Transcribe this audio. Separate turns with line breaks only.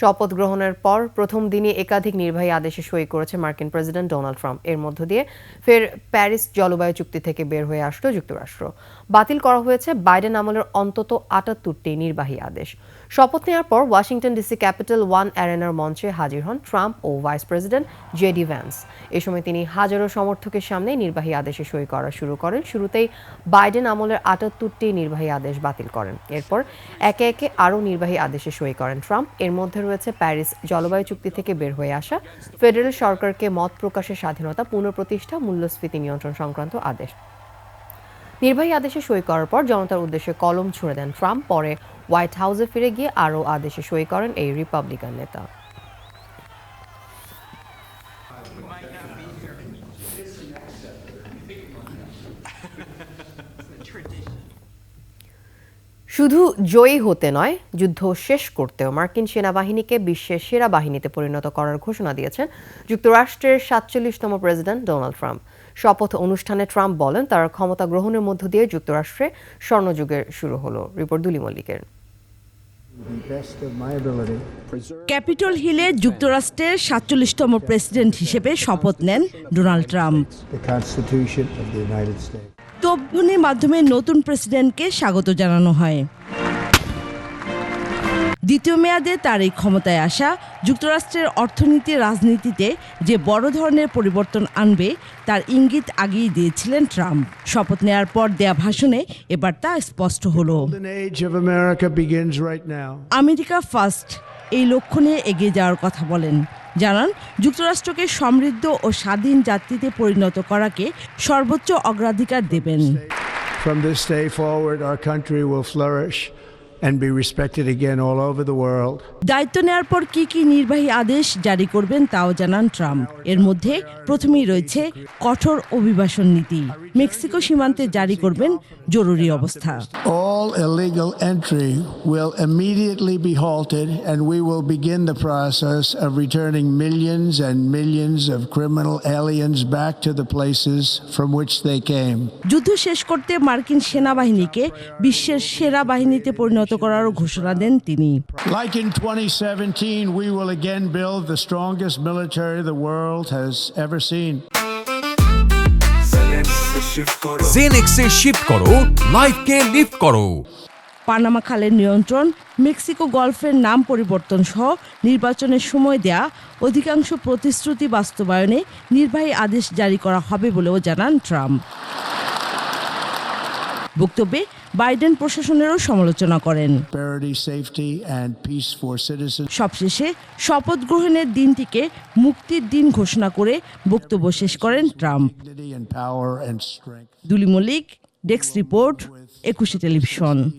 শপথ গ্রহণের পর প্রথম দিনই একাধিক নির্বাহী আদেশে সই করেছে মার্কিন প্রেসিডেন্ট ডোনাল্ড ট্রাম্প। এর মধ্য দিয়ে ফের প্যারিস জলবায়ু চুক্তি থেকে বের হয়ে আসলো যুক্তরাষ্ট্র। বাতিল করা হয়েছে বাইডেন আমলের অন্তত আটাত্তরটি নির্বাহী আদেশ। শপথ নেওয়ার পর ওয়াশিংটন ডিসি ক্যাপিটাল ওয়ান অ্যারেনার মঞ্চে হাজির হন ট্রাম্প ও ভাইস প্রেসিডেন্ট জেডি ভ্যান্স। এ সময় তিনি হাজারো সমর্থকের সামনে নির্বাহী আদেশে সই করা শুরু করেন। শুরুতেই বাইডেন আমলের আটাত্তরটি নির্বাহী আদেশ বাতিল করেন। এরপর একে একে আরও নির্বাহী আদেশে সই করেন ট্রাম্প। এর মধ্যে রয়েছে প্যারিস জলবায়ু চুক্তি থেকে বের হয়ে আসা, ফেডারেল সরকারকে মত প্রকাশের স্বাধীনতা, পুনঃপ্রতিষ্ঠা, মূল্যস্ফীতি নিয়ন্ত্রণ সংক্রান্ত আদেশ। নির্বাহী আদেশে সই করার পর জনতার উদ্দেশ্যে কলম ছুঁড়ে দেন ট্রাম্প, পরে হোয়াইট হাউসে ফিরে গিয়ে আরও আদেশে সই করেন এই রিপাবলিকান নেতা। শুধু জয়ী হতে নয় যুদ্ধ শেষ করতেও মার্কিন সেনাবাহিনীকে বিশ্বের সেরা বাহিনীতে পরিণত করার ঘোষণা দিয়েছেন যুক্তরাষ্ট্রের সাতচল্লিশতম প্রেসিডেন্ট ডোনাল্ড ট্রাম্প। শপথ অনুষ্ঠানে ট্রাম্প বলেন তার ক্ষমতা গ্রহণের মধ্য দিয়ে যুক্তরাষ্ট্রে স্বর্ণযুগের শুরু হলো। রিপোর্ট দুলি মল্লিকের.
ক্যাপিটল হিলে যুক্তরাষ্ট্রের সাতচল্লিশতম প্রেসিডেন্ট হিসেবে শপথ নেন ডোনাল্ড ট্রাম্প। তোপধ্বনির মাধ্যমে নতুন প্রেসিডেন্টকে স্বাগত জানানো হয়। দ্বিতীয় মেয়াদে তার এই ক্ষমতায় আসা যুক্তরাষ্ট্রের অর্থনীতি রাজনীতিতে যে বড় ধরনের পরিবর্তন আনবে তার ইঙ্গিত আগেই দিয়েছিলেন ট্রাম্প। শপথ নেয়ার পর দেয়া ভাষণে এবার তা স্পষ্ট হলো. আমেরিকা ফার্স্ট এই লক্ষ্য নিয়ে এগিয়ে যাওয়ার কথা বলেন। জানান যুক্তরাষ্ট্রকে সমৃদ্ধ ও স্বাধীন জাতিতে পরিণত করাকে সর্বোচ্চ অগ্রাধিকার দেবেন।
From this day forward, our country will flourish. And be respected again all over the world.
দায়িত্ব নেওয়ার পর কি কি নির্বাহী আদেশ জারি করবেন তাও জানান ট্রাম্প এর মধ্যে প্রথমেই রয়েছে কঠোর অভিবাসন নীতি মেক্সিকো সীমান্তে জারি করবেন জরুরি অবস্থা
All illegal entry will immediately be halted, and we will begin the process of returning millions and millions of criminal aliens back to the places from which they came.
যুদ্ধ শেষ করতে মার্কিন সেনাবাহিনীকে বিশ্বের সেরা বাহিনীতে পরিণত করারও ঘোষণা দেন তিনি।
Like in 2017, we will again build the strongest military the world has ever seen.
জেনেক্সে শিফট করো লাইফকে লিফট করো
পানামা খালের নিয়ন্ত্রণ মেক্সিকো গলফের নাম পরিবর্তন সহ নির্বাচনের সময় দেয়া অধিকাংশ প্রতিশ্রুতি বাস্তবায়নে নির্বাহী আদেশ জারি করা হবে বলেও জানান ট্রাম্প। বক্তব্যে বাইডেন প্রশাসনেরও সমালোচনা করেন। সবশেষে শপথ গ্রহণের দিনটিকে মুক্তির দিন ঘোষণা করে বক্তব্য শেষ করেন Trump. Duli Mallik desk report Ekushey television.